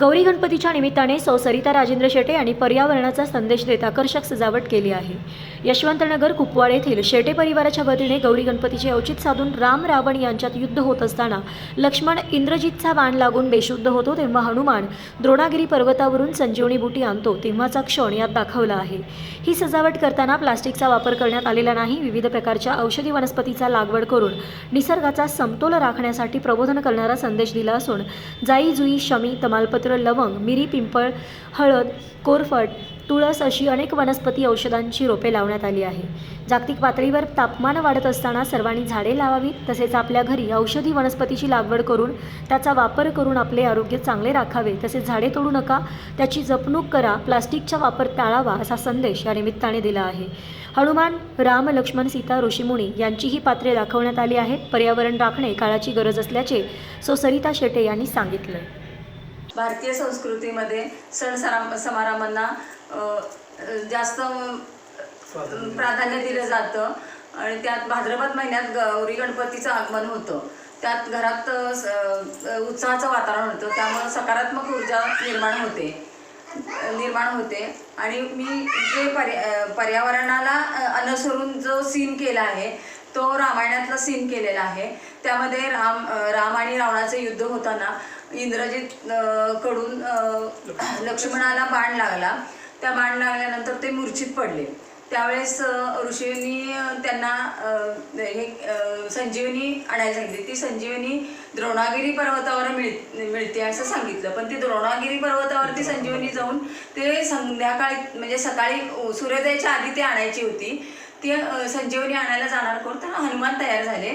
गौरी गणपतीच्या निमित्ताने सौ सरिता राजेंद्र शेटे यांनी पर्यावरणाचा संदेश देत आकर्षक सजावट केली आहे. यशवंतनगर कुपवाड येथील शेटे परिवाराच्या वतीने गौरी गणपतीचे औचित साधून राम रावण यांच्यात युद्ध होत असताना लक्ष्मण इंद्रजितचा बाण लागून बेशुद्ध होतो तेव्हा हनुमान द्रोणागिरी पर्वतावरून संजीवनी बुटी आणतो तेव्हाचा क्षण यात दाखवला आहे. ही सजावट करताना प्लास्टिकचा वापर करण्यात आलेला नाही. विविध प्रकारच्या औषधी वनस्पतीचा लागवड करून निसर्गाचा समतोल राखण्यासाठी प्रबोधन करणारा संदेश दिला असून जाई जुई शमी तमालपत्र लवंग मिरी पिंपळ हळद कोरफड तुळस अशी अनेक वनस्पती औषधांची रोपे लावण्यात आली आहे. जागतिक पातळीवर तापमान वाढत असताना सर्वांनी झाडे लावावीत तसेच आपल्या घरी औषधी वनस्पतीची लागवड करून त्याचा वापर करून आपले आरोग्य चांगले राखावे तसेच झाडे तोडू नका त्याची जपणूक करा प्लास्टिकचा वापर टाळावा असा संदेश या निमित्ताने दिला आहे. हनुमान राम लक्ष्मण सीता ऋषीमुनी यांचीही पात्रे दाखवण्यात आली आहेत. पर्यावरण राखणे काळाची गरज असल्याचे सो सरिता शेटे यांनी सांगितलं भारतीय संस्कृतीमध्ये सण सरा समारंभांना जास्त प्राधान्य दिलं जातं. आणि त्यात भाद्रपद महिन्यात गौरी गणपतीचं आगमन होतं. त्यात घरात स- उत्साहाचं वातावरण होतं. त्यामुळं सकारात्मक ऊर्जा निर्माण होते. निर्माण होते. आणि मी जे पर्या पर्यावरणाला अनुसरून जो सीन केला आहे तो रामायणातला सीन केलेला आहे. त्यामध्ये राम राम रावणाचं युद्ध होताना इंद्रजित कडून लक्ष्मणाला बाण लागला. त्या बाण लागल्यानंतर ते मूर्छित पडले. त्यावेळेस ऋषींनी त्यांना हे संजीवनी आणायला सांगितली. ती संजीवनी द्रोणागिरी पर्वतावर मिळ मिळते असं सांगितलं. पण ती द्रोणागिरी पर्वतावरती संजीवनी जाऊन ते संध्याकाळी म्हणजे सकाळी सूर्योदयाच्या आधी ते आणायची होती. ती संजीवनी आणायला जाणार कोण? तर हनुमान तयार झाले.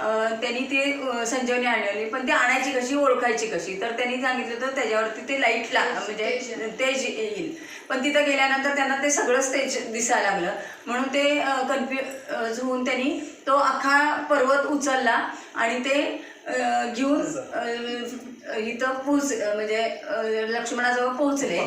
त्यांनी ते संजीवनी आणली पण ती आणायची कशी ओळखायची कशी? तर त्यांनी सांगितलं तर त्याच्यावरती ते लाइट ला म्हणजे तेज. येईल. पण तिथं गेल्यानंतर त्यांना ते सगळंच तेज दिसायला लागलं. म्हणून ते कन्फ्युज होऊन त्यांनी तो अख्खा पर्वत उचलला आणि ते घेऊन इथं पोच म्हणजे लक्ष्मणाजवळ पोहोचले.